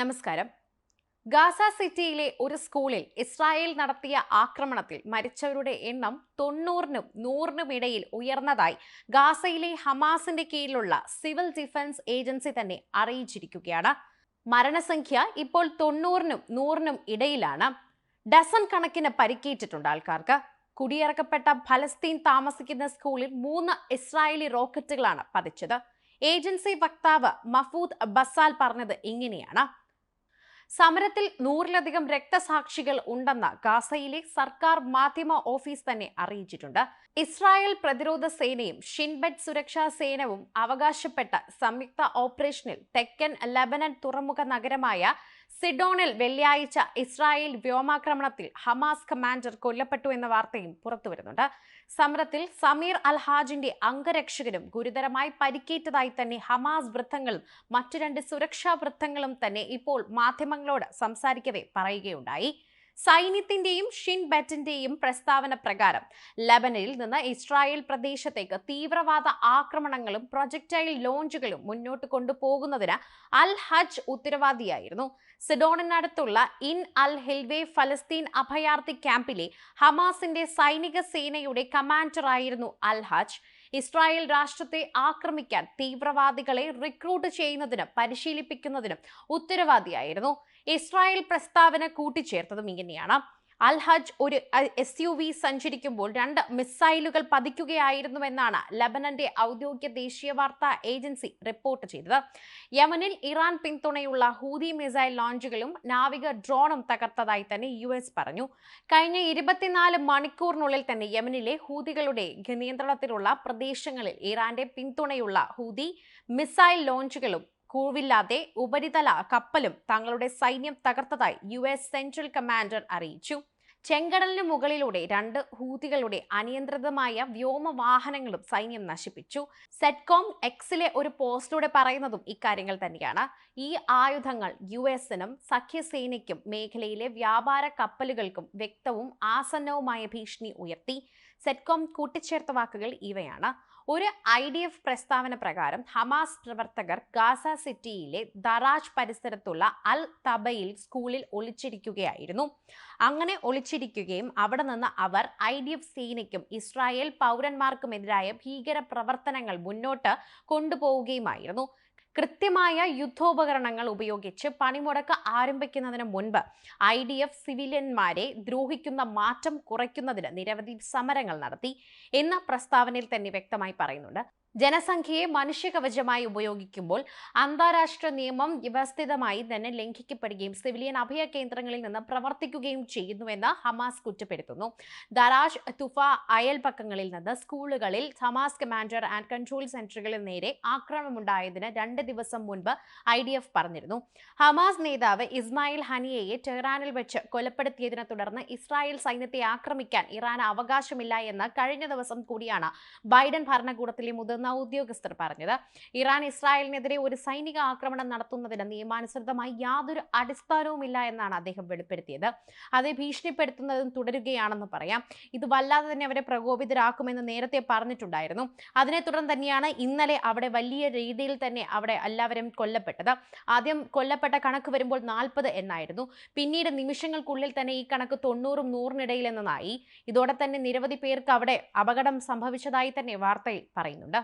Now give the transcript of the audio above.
നമസ്കാരം. ഗാസ സിറ്റിയിലെ ഒരു സ്കൂളിൽ ഇസ്രായേൽ നടത്തിയ ആക്രമണത്തിൽ മരിച്ചവരുടെ എണ്ണം തൊണ്ണൂറിനും നൂറിനും ഇടയിൽ ഉയർന്നതായി ഗാസയിലെ ഹമാസിന്റെ കീഴിലുള്ള സിവിൽ ഡിഫൻസ് ഏജൻസി തന്നെ അറിയിച്ചിരിക്കുകയാണ്. മരണസംഖ്യ ഇപ്പോൾ തൊണ്ണൂറിനും നൂറിനും ഇടയിലാണ്. ഡസൺ കണക്കിന് പരിക്കേറ്റിട്ടുണ്ട് ആൾക്കാർക്ക്. കുടിയിറക്കപ്പെട്ട ഫലസ്തീൻ താമസിക്കുന്ന സ്കൂളിൽ മൂന്ന് ഇസ്രായേലി റോക്കറ്റുകളാണ് പതിച്ചത്. ഏജൻസി വക്താവ് മഫൂദ് ബസാൽ പറഞ്ഞത് ഇങ്ങനെയാണ്. സമരത്തിൽ നൂറിലധികം രക്തസാക്ഷികൾ ഉണ്ടെന്ന് ഗാസയിലെ സർക്കാർ മാധ്യമ ഓഫീസ് തന്നെ അറിയിച്ചിട്ടുണ്ട്. ഇസ്രായേൽ പ്രതിരോധ സേനയും ഷിൻബെറ്റ് സുരക്ഷാ സേനവും അവകാശപ്പെട്ട സംയുക്ത ഓപ്പറേഷനിൽ തെക്കൻ ലബനൻ തുറമുഖ നഗരമായ സിഡോണിൽ വെള്ളിയാഴ്ച ഇസ്രായേൽ വ്യോമാക്രമണത്തിൽ ഹമാസ് കമാൻഡർ കൊല്ലപ്പെട്ടു എന്ന വാർത്തയും പുറത്തുവരുന്നുണ്ട് സമരത്തിൽ സമീർ അൽഹാജിന്റെ അംഗരക്ഷകരും ഗുരുതരമായി പരിക്കേറ്റതായി തന്നെ ഹമാസ് വൃത്തങ്ങളും മറ്റു രണ്ട് സുരക്ഷാ വൃത്തങ്ങളും തന്നെ ഇപ്പോൾ മാധ്യമങ്ങളോട് സംസാരിക്കവേ പറയുകയുണ്ടായി. സൈന്യത്തിന്റെയും ഷിൻ ബെറ്റിന്റെയും പ്രസ്താവന പ്രകാരം ലബനനിൽ നിന്ന് ഇസ്രായേൽ പ്രദേശത്തേക്ക് തീവ്രവാദ ആക്രമണങ്ങളും പ്രൊജക്ടൈൽ ലോഞ്ചുകളും മുന്നോട്ട് കൊണ്ടുപോകുന്നതിന് അൽ ഹജ് ഉത്തരവാദിയായിരുന്നു. സിഡോണിനടുത്തുള്ള ഇൻ അൽ ഹിൽവേ ഫലസ്തീൻ അഭയാർത്ഥി ക്യാമ്പിലെ ഹമാസിന്റെ സൈനിക സേനയുടെ കമാൻഡറായിരുന്നു അൽ ഹജ് ഇസ്രായേൽ രാഷ്ട്രത്തെ ആക്രമിക്കാൻ തീവ്രവാദികളെ റിക്രൂട്ട് ചെയ്യുന്നതിനും പരിശീലിപ്പിക്കുന്നതിനും ഉത്തരവാദിയായിരുന്നു. ഇസ്രായേൽ പ്രസ്താവന കൂട്ടിച്ചേർത്തതും ഇങ്ങനെയാണ്. അൽ ഹജ് ഒരു എസ് യു വി സഞ്ചരിക്കുമ്പോൾ രണ്ട് മിസൈലുകൾ പതിക്കുകയായിരുന്നുവെന്നാണ് ലബനന്റെ ഔദ്യോഗിക ദേശീയ വാർത്താ ഏജൻസി റിപ്പോർട്ട് ചെയ്തത്. യമനിൽ ഇറാൻ പിന്തുണയുള്ള ഹൂതി മിസൈൽ ലോഞ്ചുകളും നാവിക ഡ്രോണും തകർത്തതായി തന്നെ യു എസ് പറഞ്ഞു. കഴിഞ്ഞ ഇരുപത്തിനാല് മണിക്കൂറിനുള്ളിൽ തന്നെ യമനിലെ ഹൂതികളുടെ നിയന്ത്രണത്തിലുള്ള പ്രദേശങ്ങളിൽ ഇറാന്റെ പിന്തുണയുള്ള ഹൂതി മിസൈൽ ലോഞ്ചുകളും കൂവില്ലാതെ ഉപരിതല കപ്പലും തങ്ങളുടെ സൈന്യം തകർത്തതായി യു എസ് സെൻട്രൽ കമാൻഡർ അറിയിച്ചു. ചെങ്കടലിന് മുകളിലൂടെ രണ്ട് ഹൂതികളുടെ അനിയന്ത്രിതമായ വ്യോമവാഹനങ്ങളും സൈന്യം നശിപ്പിച്ചു. സെറ്റ്കോം എക്സിലെ ഒരു പോസ്റ്റിലൂടെ പറയുന്നതും ഇക്കാര്യങ്ങൾ തന്നെയാണ്. ഈ ആയുധങ്ങൾ യു എസിനും സഖ്യസേനയ്ക്കും മേഖലയിലെ വ്യാപാര കപ്പലുകൾക്കും വ്യക്തവും ആസന്നവുമായ ഭീഷണി ഉയർത്തി. സെറ്റ്കോം കൂട്ടിച്ചേർത്ത വാക്കുകൾ ഇവയാണ്. ഒരു ഐ ഡി എഫ് പ്രസ്താവന പ്രകാരം ഹമാസ് പ്രവർത്തകർ ഗാസ സിറ്റിയിലെ ദറാജ് പരിസരത്തുള്ള അൽ തബയിൽ സ്കൂളിൽ ഒളിച്ചിരിക്കുകയായിരുന്നു. അങ്ങനെ ഒളിച്ചിരിക്കുകയും അവിടെ നിന്ന് അവർ ഐ ഡി എഫ് സേനയ്ക്കും ഇസ്രായേൽ പൗരന്മാർക്കുമെതിരായ ഭീകര പ്രവർത്തനങ്ങൾ മുന്നോട്ട് കൊണ്ടുപോവുകയുമായിരുന്നു. കൃത്യമായ യുദ്ധോപകരണങ്ങൾ ഉപയോഗിച്ച് പണിമുടക്ക് ആരംഭിക്കുന്നതിന് മുൻപ് ഐ ഡി എഫ് സിവിലിയന്മാരെ ദ്രോഹിക്കുന്ന മാറ്റം കുറയ്ക്കുന്നതിന് നിരവധി സമരങ്ങൾ നടത്തി എന്ന പ്രസ്താവനയിൽ തന്നെ വ്യക്തമായി പറയുന്നുണ്ട്. ജനസംഖ്യയെ മനുഷ്യകവചമായി ഉപയോഗിക്കുമ്പോൾ അന്താരാഷ്ട്ര നിയമം വ്യവസ്ഥിതമായി തന്നെ ലംഘിക്കപ്പെടുകയും സിവിലിയൻ അഭയ കേന്ദ്രങ്ങളിൽ നിന്ന് പ്രവർത്തിക്കുകയും ചെയ്യുന്നുവെന്ന് ഹമാസ് കുറ്റപ്പെടുത്തുന്നു. ദരാഷ് തുഫ അയൽപക്കങ്ങളിൽ നിന്ന് സ്കൂളുകളിൽ ഹമാസ് കമാൻഡർ ആൻഡ് കൺട്രോൾ സെന്ററുകളിൽ നേരെ ആക്രമണമുണ്ടായതിന് രണ്ട് ദിവസം മുൻപ് ഐ ഡി എഫ് പറഞ്ഞിരുന്നു. ഹമാസ് നേതാവ് ഇസ്മായിൽ ഹനിയയെ ടെഹ്റാനിൽ വെച്ച് കൊലപ്പെടുത്തിയതിനെ തുടർന്ന് ഇസ്രായേൽ സൈന്യത്തെ ആക്രമിക്കാൻ ഇറാൻ അവകാശമില്ല എന്ന് കഴിഞ്ഞ ദിവസം കൂടിയാണ് ബൈഡൻ ഭരണകൂടത്തിലെ മുതിർന്ന ഉദ്യോഗസ്ഥർ പറഞ്ഞത്. ഇറാൻ ഇസ്രായേലിനെതിരെ ഒരു സൈനിക ആക്രമണം നടത്തുന്നതിന് നിയമാനുസൃതമായി യാതൊരു അടിസ്ഥാനവുമില്ല എന്നാണ് അദ്ദേഹം വെളിപ്പെടുത്തിയത്. അതേ ഭീഷണിപ്പെടുത്തുന്നതും തുടരുകയാണെന്ന് പറയാം. ഇത് വല്ലാതെ തന്നെ അവരെ പ്രകോപിതരാക്കുമെന്ന് നേരത്തെ പറഞ്ഞിട്ടുണ്ടായിരുന്നു. അതിനെ തുടർന്ന് തന്നെയാണ് ഇന്നലെ അവിടെ വലിയ രീതിയിൽ തന്നെ അവിടെ എല്ലാവരും കൊല്ലപ്പെട്ടത്. ആദ്യം കൊല്ലപ്പെട്ട കണക്ക് വരുമ്പോൾ നാൽപ്പത് എന്നായിരുന്നു. പിന്നീട് നിമിഷങ്ങൾക്കുള്ളിൽ തന്നെ ഈ കണക്ക് തൊണ്ണൂറും നൂറിനിടയിൽ എന്നതായി. ഇതോടെ തന്നെ നിരവധി പേർക്ക് അവിടെ അപകടം സംഭവിച്ചതായി തന്നെ വാർത്തയിൽ പറയുന്നുണ്ട്.